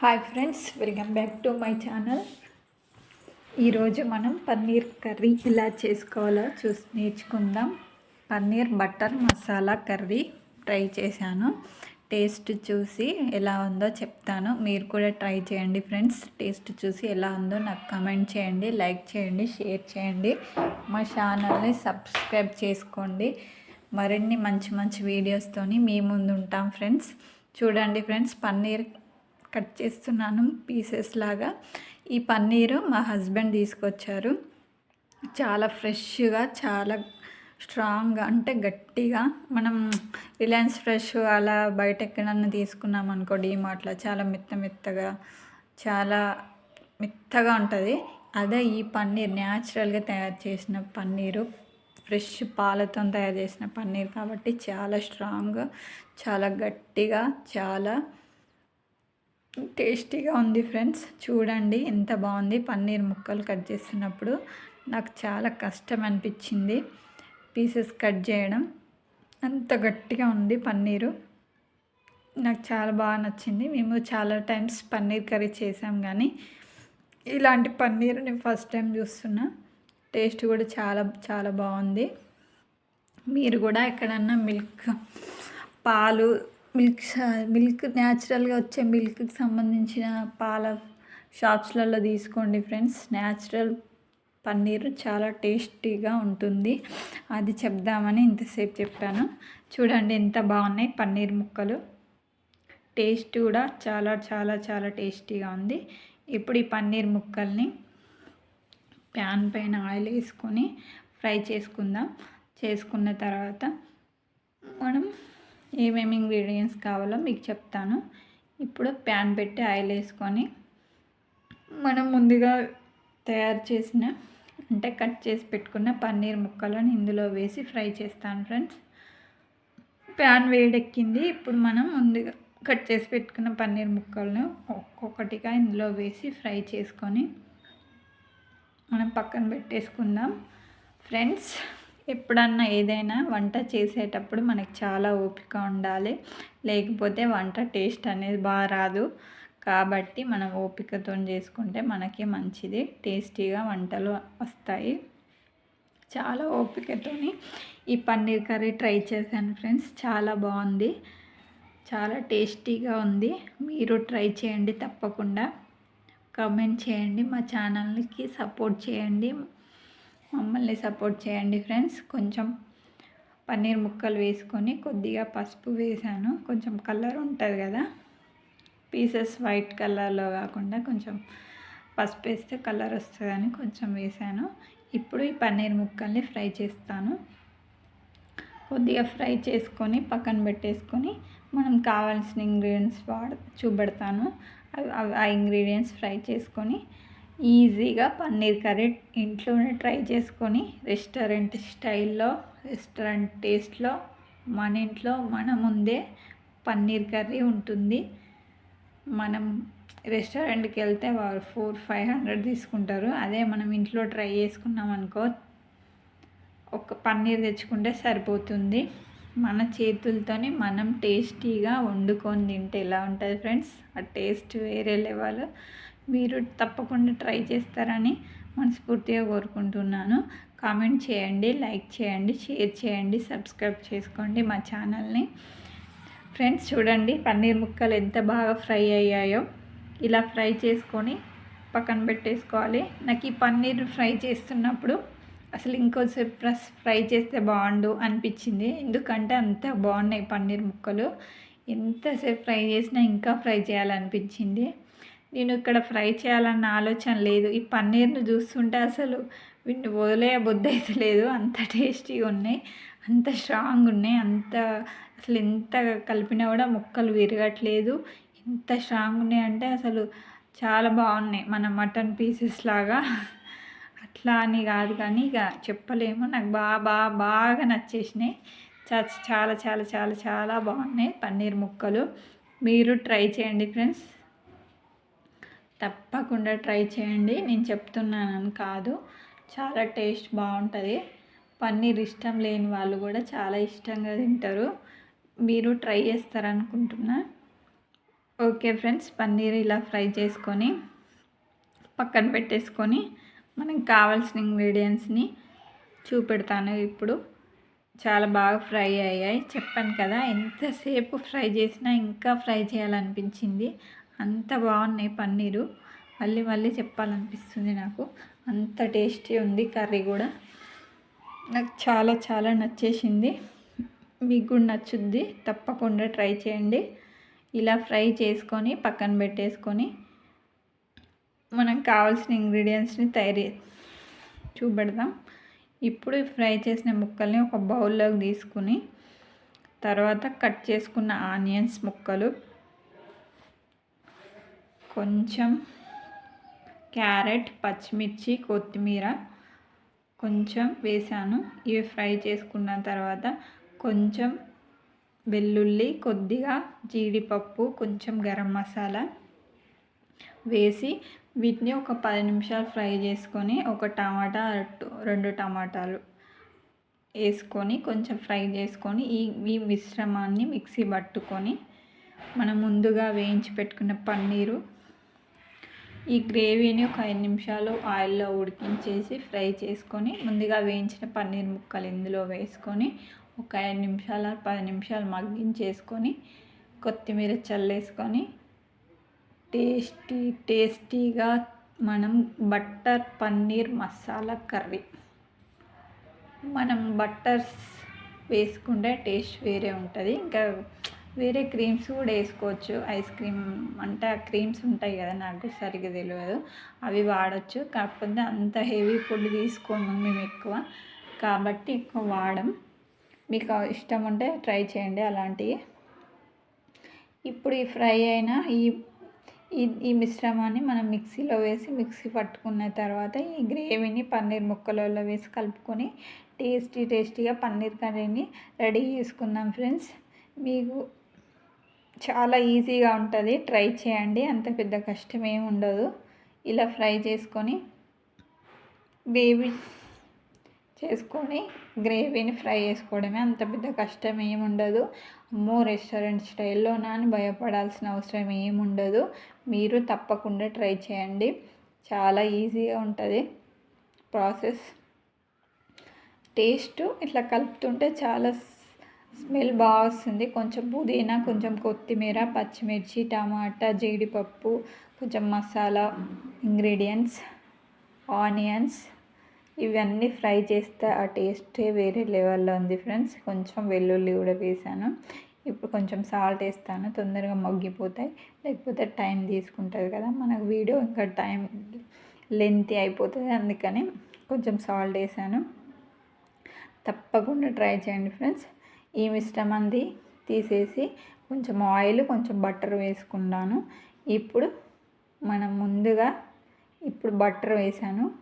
Hi friends welcome back to my channel ఈరోజు మనం paneer curry ఎలా చేసుకోవాలో చూసి నేర్చుకుందాం. Paneer butter masala curry try చేశాను. టేస్ట్ చూసి ఎలా ఉందో చెప్తాను. మీరు కూడా ట్రై చేయండి ఫ్రెండ్స్ టేస్ట్ చూసి ఎలా ఉందో నాకు కమెంట్ చేయండి లైక్ చేయండి షేర్ చేయండి. మా ఛానల్ని సబ్స్క్రైబ్ చేసుకోండి. మరిన్ని మంచి మంచి వీడియోస్తోని మీ ముందు ఉంటాం ఫ్రెండ్స్ చూడండి ఫ్రెండ్స్ పన్నీర్ కట్ చేస్తున్నాను పీసెస్ లాగా. ఈ పన్నీరు మా హస్బెండ్ తీసుకొచ్చారు. చాలా ఫ్రెష్గా చాలా స్ట్రాంగ్గా అంటే గట్టిగా. మనం రిలయన్స్ ఫ్రెష్ అలా బయట ఎక్కడన్నా తీసుకున్నాం అనుకో డీమార్ట్లో చాలా మెత్త మెత్తగా చాలా మెత్తగా ఉంటుంది. అదే ఈ పన్నీర్ న్యాచురల్గా తయారు చేసిన పన్నీరు ఫ్రెష్ పాలతో తయారు చేసిన పన్నీర్ కాబట్టి చాలా స్ట్రాంగ్ చాలా గట్టిగా చాలా టేస్టీగా ఉంది ఫ్రెండ్స్. చూడండి ఎంత బాగుంది. పన్నీర్ ముక్కలు కట్ చేస్తున్నప్పుడు నాకు చాలా కష్టం అనిపించింది పీసెస్ కట్ చేయడం. అంత గట్టిగా ఉంది పన్నీరు. నాకు చాలా బాగా నచ్చింది. మేము చాలా టైమ్స్ పన్నీర్ కర్రీ చేసాం కానీ ఇలాంటి పన్నీర్ నేను ఫస్ట్ టైం చూస్తున్నా. టేస్ట్ కూడా చాలా చాలా బాగుంది. మీరు కూడా ఎక్కడన్నా మిల్క్ పాలు మిల్క్ మిల్క్ న్యాచురల్గా వచ్చే మిల్క్కి సంబంధించిన పాల షాప్స్లలో తీసుకోండి ఫ్రెండ్స్. న్యాచురల్ పన్నీర్ చాలా టేస్టీగా ఉంటుంది. అది చెప్దామని ఇంతసేపు చెప్పాను. చూడండి ఎంత బాగున్నాయి పన్నీర్ ముక్కలు. టేస్ట్ కూడా చాలా చాలా చాలా టేస్టీగా ఉంది. ఇప్పుడు ఈ పన్నీర్ ముక్కల్ని ప్యాన్ పైన ఆయిల్ వేసుకొని ఫ్రై చేసుకుందాం. చేసుకున్న తర్వాత మనం ఏమేమి ఇంగ్రీడియంట్స్ కావాలో మీకు చెప్తాను. ఇప్పుడు ప్యాన్ పెట్టి ఆయిల్ వేసుకొని మనం ముందుగా తయారు చేసిన అంటే కట్ చేసి పెట్టుకున్న పన్నీర్ ముక్కలను ఇందులో వేసి ఫ్రై చేస్తాను ఫ్రెండ్స్ ప్యాన్ వేడెక్కింది. ఇప్పుడు మనం ముందుగా కట్ చేసి పెట్టుకున్న పన్నీర్ ముక్కలను ఒక్కొక్కటిగా ఇందులో వేసి ఫ్రై చేసుకొని మనం పక్కన పెట్టేసుకుందాం. ఫ్రెండ్స్ ఎప్పుడన్నా ఏదైనా వంట చేసేటప్పుడు మనకి చాలా ఓపిక ఉండాలి. లేకపోతే వంట టేస్ట్ అనేది బాగా రాదు. కాబట్టి మనం ఓపికతో చేసుకుంటే మనకి మంచిది. టేస్టీగా వంటలు వస్తాయి. చాలా ఓపికతోని ఈ పన్నీర్ కర్రీ ట్రై చేశాను ఫ్రెండ్స్. చాలా బాగుంది. చాలా టేస్టీగా ఉంది. మీరు ట్రై చేయండి తప్పకుండా. కమెంట్ చేయండి. మా ఛానల్కి సపోర్ట్ చేయండి. మమ్మల్ని సపోర్ట్ చేయండి ఫ్రెండ్స్. కొంచెం పన్నీర్ ముక్కలు వేసుకొని కొద్దిగా పసుపు వేసాను. కొంచెం కలర్ ఉంటుంది కదా. పీసెస్ వైట్ కలర్లో కాకుండా కొంచెం పసుపు వేస్తే కలర్ వస్తుందని కొంచెం వేసాను. ఇప్పుడు ఈ పన్నీర్ ముక్కల్ని ఫ్రై చేస్తాను. కొద్దిగా ఫ్రై చేసుకొని పక్కన పెట్టేసుకొని మనం కావాల్సిన ఇంగ్రీడియంట్స్ వాడ చూపెడతాను. ఆ ఇంగ్రీడియంట్స్ ఫ్రై చేసుకొని ఈజీగా పన్నీర్ కర్రీ ఇంట్లోనే ట్రై చేసుకొని రెస్టారెంట్ స్టైల్లో రెస్టారెంట్ టేస్ట్లో మన ఇంట్లో మన ముందే పన్నీర్ కర్రీ ఉంటుంది. మనం రెస్టారెంట్కి వెళ్తే వాళ్ళు ఫోర్ ఫైవ్ హండ్రెడ్ తీసుకుంటారు. అదే మనం ఇంట్లో ట్రై చేసుకున్నాం అనుకో ఒక పన్నీర్ తెచ్చుకుంటే సరిపోతుంది. మన చేతులతోని మనం టేస్టీగా వండుకొని తింటే ఎలా ఉంటుంది ఫ్రెండ్స్? ఆ టేస్ట్ వేరే లెవెల్. మీరు తప్పకుండా ట్రై చేస్తారని మనస్ఫూర్తిగా కోరుకుంటున్నాను. కామెంట్ చేయండి లైక్ చేయండి షేర్ చేయండి సబ్స్క్రైబ్ చేసుకోండి మా ఛానల్ని. ఫ్రెండ్స్ చూడండి పన్నీర్ ముక్కలు ఎంత బాగా ఫ్రై అయ్యాయో. ఇలా ఫ్రై చేసుకొని పక్కన పెట్టేసుకోవాలి. నాకు ఈ పన్నీర్ ఫ్రై చేస్తున్నప్పుడు అసలు ఇంకోసేపు ప్లస్ ఫ్రై చేస్తే బాగుండు అనిపించింది. ఎందుకంటే అంత బాగున్నాయి పన్నీర్ ముక్కలు. ఎంతసేపు ఫ్రై చేసినా ఇంకా ఫ్రై చేయాలనిపించింది. నేను ఇక్కడ ఫ్రై చేయాలన్న ఆలోచన లేదు. ఈ పన్నీర్ను చూస్తుంటే అసలు వీటిని వదిలే బుద్ధి అయితే లేదు. అంత టేస్టీగా ఉన్నాయి. అంత స్ట్రాంగ్ ఉన్నాయి. అంత అసలు ఎంత కలిపినా కూడా ముక్కలు విరగట్లేదు. ఎంత స్ట్రాంగ్ ఉన్నాయి అంటే అసలు చాలా బాగున్నాయి. మన మటన్ పీసెస్ లాగా. అట్లా అని కాదు కానీ ఇక చెప్పలేము. నాకు బాగా బాగా బాగా నచ్చేసినాయి. చాలా చాలా చాలా చాలా బాగున్నాయి పన్నీర్ ముక్కలు. మీరు ట్రై చేయండి ఫ్రెండ్స్. తప్పకుండా ట్రై చేయండి. నేను చెప్తున్నానని కాదు. చాలా టేస్ట్ బాగుంటుంది. పన్నీర్ ఇష్టం లేని వాళ్ళు కూడా చాలా ఇష్టంగా తింటారు. మీరు ట్రై చేస్తారనుకుంటున్నా. ఓకే ఫ్రెండ్స్ పన్నీర్ ఇలా ఫ్రై చేసుకొని పక్కన పెట్టేసుకొని మనకు కావాల్సిన ఇంగ్రీడియంట్స్ని చూపెడతాను ఇప్పుడు. చాలా బాగా ఫ్రై అయ్యాయి. చెప్పాను కదా ఎంతసేపు ఫ్రై చేసినా ఇంకా ఫ్రై చేయాలనిపించింది. అంత బాగున్నాయి పన్నీరు. మళ్ళీ మళ్ళీ చెప్పాలనిపిస్తుంది నాకు. అంత టేస్టీ ఉంది కర్రీ కూడా. నాకు చాలా చాలా నచ్చేసింది. మీకు కూడా నచ్చుద్ది. తప్పకుండా ట్రై చేయండి. ఇలా ఫ్రై చేసుకొని పక్కన పెట్టేసుకొని మనకు కావాల్సిన ఇంగ్రీడియంట్స్ని తయారు చూపెడదాం. ఇప్పుడు ఫ్రై చేసిన ముక్కల్ని ఒక బౌల్లోకి తీసుకుని తర్వాత కట్ చేసుకున్న ఆనియన్స్ ముక్కలు కొంచెం క్యారెట్ పచ్చిమిర్చి కొత్తిమీర కొంచెం వేసాను. ఇవి ఫ్రై చేసుకున్న తర్వాత కొంచెం వెల్లుల్లి కొద్దిగా జీడిపప్పు కొంచెం గరం మసాలా వేసి వీటిని ఒక పది నిమిషాలు ఫ్రై చేసుకొని ఒక టమాటా రెండు టమాటాలు వేసుకొని కొంచెం ఫ్రై చేసుకొని ఈ ఈ మిశ్రమాన్ని మిక్సీ పట్టుకొని మనం ముందుగా వేయించి పెట్టుకున్న పన్నీరు ఈ గ్రేవీని ఒక ఐదు నిమిషాలు ఆయిల్లో ఉడికించేసి ఫ్రై చేసుకొని ముందుగా వేయించిన పన్నీర్ ముక్కలు ఇందులో వేసుకొని ఒక ఐదు నిమిషాలు పది నిమిషాలు మగ్గించేసుకొని కొత్తిమీర చల్లేసుకొని టేస్టీ టేస్టీగా మనం బట్టర్ పన్నీర్ మసాలా కర్రీ. మనం బట్టర్స్ వేసుకుంటే టేస్ట్ వేరే ఉంటుంది. ఇంకా వేరే క్రీమ్స్ కూడా వేసుకోవచ్చు. ఐస్ క్రీమ్ అంటే ఆ క్రీమ్స్ ఉంటాయి కదా నాకు సరిగ్గా తెలియదు. అవి వాడచ్చు. కాకపోతే అంత హెవీ ఫుడ్ తీసుకోము మేము ఎక్కువ. కాబట్టి ఎక్కువ వాడం. మీకు ఇష్టం ఉంటే ట్రై చేయండి అలాంటివి. ఇప్పుడు ఈ ఫ్రై అయిన ఈ ఈ ఈ మిశ్రమాన్ని మనం మిక్సీలో వేసి మిక్సీ పట్టుకున్న తర్వాత ఈ గ్రేవీని పన్నీర్ ముక్కలలో వేసి కలుపుకొని టేస్టీ టేస్టీగా పన్నీర్ కర్రీని రెడీ చేసుకుందాం ఫ్రెండ్స్. మీకు చాలా ఈజీగా ఉంటుంది. ట్రై చేయండి. అంత పెద్ద కష్టం ఏమి ఉండదు. ఇలా ఫ్రై చేసుకొని గ్రేవీ చేసుకొని గ్రేవీని ఫ్రై చేసుకోవడమే అంత పెద్ద కష్టం ఏమి ఉండదు. అమ్మో రెస్టారెంట్ స్టైల్లోనా అని భయపడాల్సిన అవసరం ఏమి ఉండదు. మీరు తప్పకుండా ట్రై చేయండి. చాలా ఈజీగా ఉంటుంది. ప్రాసెస్ టేస్ట్ ఇట్లా కలుపుతుంటే చాలా స్మెల్ బాగా వస్తుంది. కొంచెం పుదీనా కొంచెం కొత్తిమీర పచ్చిమిర్చి టమాటా జీడిపప్పు కొంచెం మసాలా ఇంగ్రీడియంట్స్ ఆనియన్స్ ఇవన్నీ ఫ్రై చేస్తే ఆ టేస్టే వేరే లెవెల్లో ఉంది ఫ్రెండ్స్. కొంచెం వెల్లుల్లి కూడా వేసాను. ఇప్పుడు కొంచెం సాల్ట్ వేస్తాను. తొందరగా మగ్గిపోతాయి. లేకపోతే టైం తీసుకుంటుంది కదా. మనకు వీడియో ఇంకా టైం లెంతి అయిపోతుంది. అందుకని కొంచెం సాల్ట్ వేసాను. తప్పకుండా ట్రై చేయండి ఫ్రెండ్స్. ఈ మిశ్రమాన్ని తీసేసి కొంచెం ఆయిల్ కొంచెం బటర్ వేసుకున్నాను. ఇప్పుడు మనం ముందుగా ఇప్పుడు బటర్ వేసాను.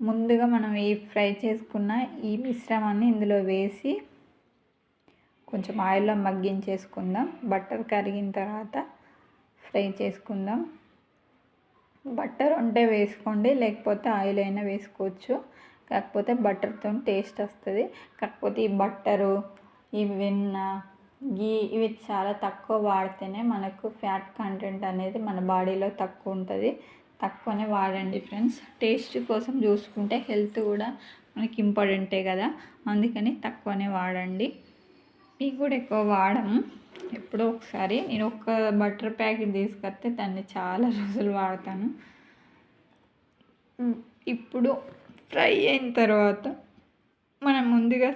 ముందుగా మనం ఈ ఫ్రై చేసుకున్న ఈ మిశ్రమాన్ని ఇందులో వేసి కొంచెం ఆయిల్లో మగ్గించేసుకుందాం. బటర్ కరిగిన తర్వాత ఫ్రై చేసుకుందాం. బట్టర్ ఉంటే వేసుకోండి లేకపోతే ఆయిల్ అయినా వేసుకోవచ్చు. కాకపోతే బటర్తో టేస్ట్ వస్తుంది. కాకపోతే ఈ బట్టరు ఈ వెన్న గీ ఇవి చాలా తక్కువ వాడితేనే మనకు ఫ్యాట్ కంటెంట్ అనేది మన బాడీలో తక్కువ ఉంటుంది. తక్కువనే వాడండి ఫ్రెండ్స్. టేస్ట్ కోసం చూసుకుంటే హెల్త్ కూడా మనకి ఇంపార్టెంటే కదా. అందుకని తక్కువనే వాడండి. ఇవి కూడా ఎక్కువ వాడము ఎప్పుడో ఒకసారి నేను ఒక బటర్ ప్యాకెట్ తీసుకొస్తే దాన్ని చాలా రోజులు వాడతాను. ఇప్పుడు ఫ్రై అయిన తర్వాత మనం ముందుగా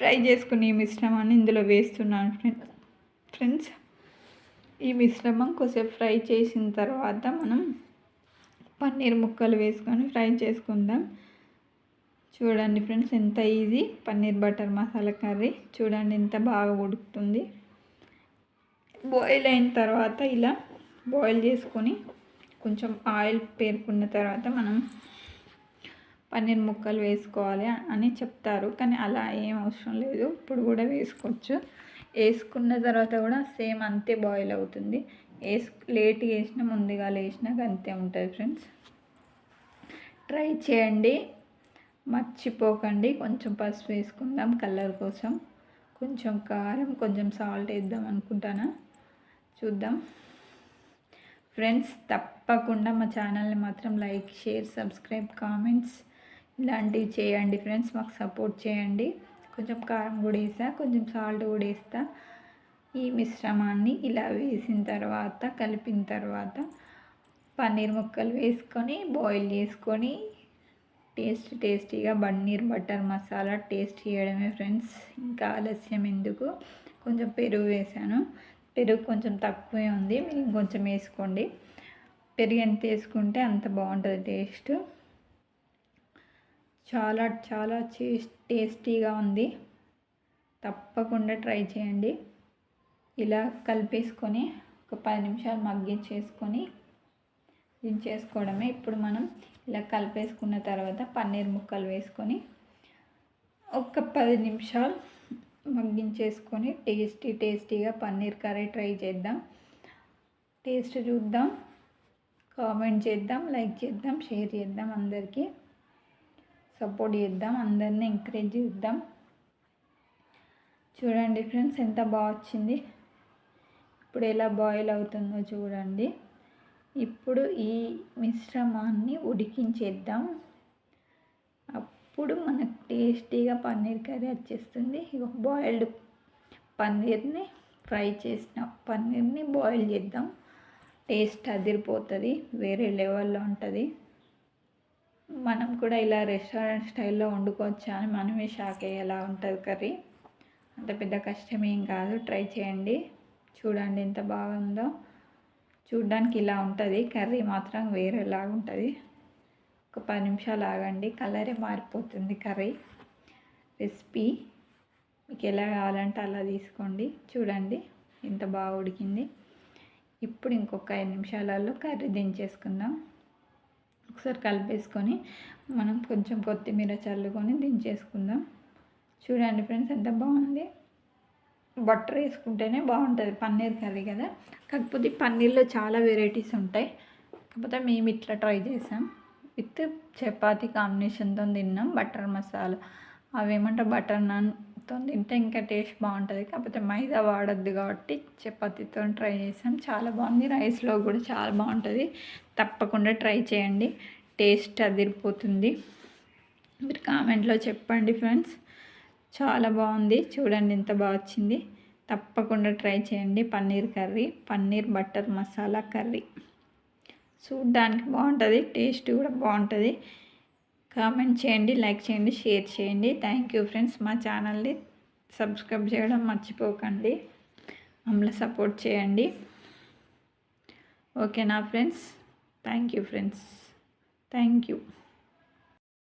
ఫ్రై చేసుకుని ఈ మిశ్రమాన్ని ఇందులో వేస్తున్నాను ఫ్రెండ్స్ ఫ్రెండ్స్ ఈ మిశ్రమం కొద్దిసేపు ఫ్రై చేసిన తర్వాత మనం పన్నీర్ ముక్కలు వేసుకొని ఫ్రై చేసుకుందాం. చూడండి ఫ్రెండ్స్ ఎంత easy paneer butter masala curry. చూడండి ఎంత బాగా ఉడుకుతుంది. బాయిల్ అయిన తర్వాత ఇలా బాయిల్ చేసుకొని కొంచెం ఆయిల్ పేర్కొన్న తర్వాత మనం పన్నీర్ ముక్కలు వేసుకోవాలి అని చెప్తారు. కానీ అలా ఏం అవసరం లేదు. ఇప్పుడు కూడా వేసుకోవచ్చు. వేసుకున్న తర్వాత కూడా సేమ్ అంతే బాయిల్ అవుతుంది. వేసు లేట్గా వేసినా ముందుగా వేసినాక అంతే ఉంటుంది ఫ్రెండ్స్. ట్రై చేయండి. మర్చిపోకండి. కొంచెం పసుపు వేసుకుందాం కలర్ కోసం. కొంచెం కారం కొంచెం సాల్ట్ వేద్దాం అనుకుంటానా? చూద్దాం. ఫ్రెండ్స్ తప్పకుండా మా ఛానల్ని మాత్రం లైక్ షేర్ సబ్స్క్రైబ్ కామెంట్స్ ఇలాంటివి చేయండి ఫ్రెండ్స్ మాకు సపోర్ట్ చేయండి. కొంచెం కారం కూడా వేసా కొంచెం సాల్ట్ కూడా వేస్తా. ఈ మిశ్రమాన్ని ఇలా వేసిన తర్వాత కలిపిన తర్వాత పన్నీర్ ముక్కలు వేసుకొని బాయిల్ చేసుకొని టేస్ట్ టేస్టీగా పన్నీర్ బటర్ మసాలా టేస్ట్ చేయడమే ఫ్రెండ్స్. ఇంకా ఆలస్యం ఎందుకు? కొంచెం పెరుగు వేసాను. పెరుగు కొంచెం తక్కువే ఉంది మీరు ఇంకొంచెం వేసుకోండి. పెరుగు ఎంత వేసుకుంటే అంత బాగుంటుంది టేస్ట్. చాలా చాలా టేస్టీగా ఉంది. తప్పకుండా ట్రై చేయండి. ఇలా కలిపేసుకొని ఒక పది నిమిషాలు మగ్గించేసుకొని దించేసుకోవడమే ఇప్పుడు మనం ఇలా కలిపేసుకున్న తర్వాత పన్నీర్ ముక్కలు వేసుకొని ఒక పది నిమిషాలు మగ్గించేసుకొని టేస్టీ టేస్టీగా పన్నీర్ కర్రీ ట్రై చేద్దాం. టేస్ట్ చూద్దాం. కామెంట్ చేద్దాం లైక్ చేద్దాం షేర్ చేద్దాం అందరికీ. సపోర్ట్ చేద్దాం అందరినీ ఎంకరేజ్ చేద్దాం. చూడండి ఫ్రెండ్స్ ఎంత బాగా వచ్చింది. ఇప్పుడు ఎలా బాయిల్ అవుతుందో చూడండి. ఇప్పుడు ఈ మిశ్రమాన్ని ఉడికించేద్దాం. అప్పుడు మనకు టేస్టీగా పన్నీర్ కర్రీ వచ్చేస్తుంది. ఇక బాయిల్డ్ పన్నీర్ని ఫ్రై చేసిన పన్నీర్ని బాయిల్ చేద్దాం. టేస్ట్ అదిరిపోతుంది వేరే లెవెల్లో ఉంటుంది. మనం కూడా ఇలా రెస్టారెంట్ స్టైల్లో వండుకోవచ్చా అని మనమే షాక్ అయ్యేలా ఉంటుంది కర్రీ. అంత పెద్ద కష్టమేం కాదు. ట్రై చేయండి. చూడండి ఎంత బాగుందో. చూడ్డానికి ఇలా ఉంటుంది. కర్రీ మాత్రం వేరేలాగా ఉంటుంది. ఒక పది నిమిషాలు ఆగండి. కలరే మారిపోతుంది కర్రీ. రెసిపీ మీకు ఎలా కావాలంటే అలా తీసుకోండి. చూడండి ఎంత బాగా ఉడికింది. ఇప్పుడు ఇంకొక ఐదు నిమిషాలలో కర్రీ దించేసుకుందాం. ఒకసారి కలిపేసుకొని మనం కొంచెం కొత్తిమీర చల్లుకొని దించేసుకుందాం. చూడండి ఫ్రెండ్స్ ఎంత బాగుంది. బటర్ వేసుకుంటేనే బాగుంటుంది పన్నీర్ కర్రీ కదా. కాకపోతే పన్నీర్లో చాలా వెరైటీస్ ఉంటాయి. కాకపోతే మేము ఇట్లా ట్రై చేసాం. విత్ చపాతి కాంబినేషన్తో తిన్నాం. బటర్ మసాలా. అవేమంటే బటర్ నాన్ వస్తుంది తింటే ఇంకా టేస్ట్ బాగుంటుంది. కాకపోతే మైదా వాడద్దు కాబట్టి చపాతీతో ట్రై చేసాం. చాలా బాగుంది. రైస్లో కూడా చాలా బాగుంటుంది. తప్పకుండా ట్రై చేయండి. టేస్ట్ అదిరిపోతుంది. మీరు కామెంట్లో చెప్పండి ఫ్రెండ్స్. చాలా బాగుంది. చూడండి ఎంత బాగా వచ్చింది. తప్పకుండా ట్రై చేయండి. Paneer curry paneer butter masala curry. చూడ్డానికి బాగుంటుంది. టేస్ట్ కూడా బాగుంటుంది. కామెంట్ చేయండి లైక్ చేయండి షేర్ చేయండి. థ్యాంక్ యూ ఫ్రెండ్స్ మా ఛానల్ని సబ్స్క్రైబ్ చేయడం మర్చిపోకండి. మమ్మల్ని సపోర్ట్ చేయండి. ఓకేనా friends? Thank you friends. Thank you.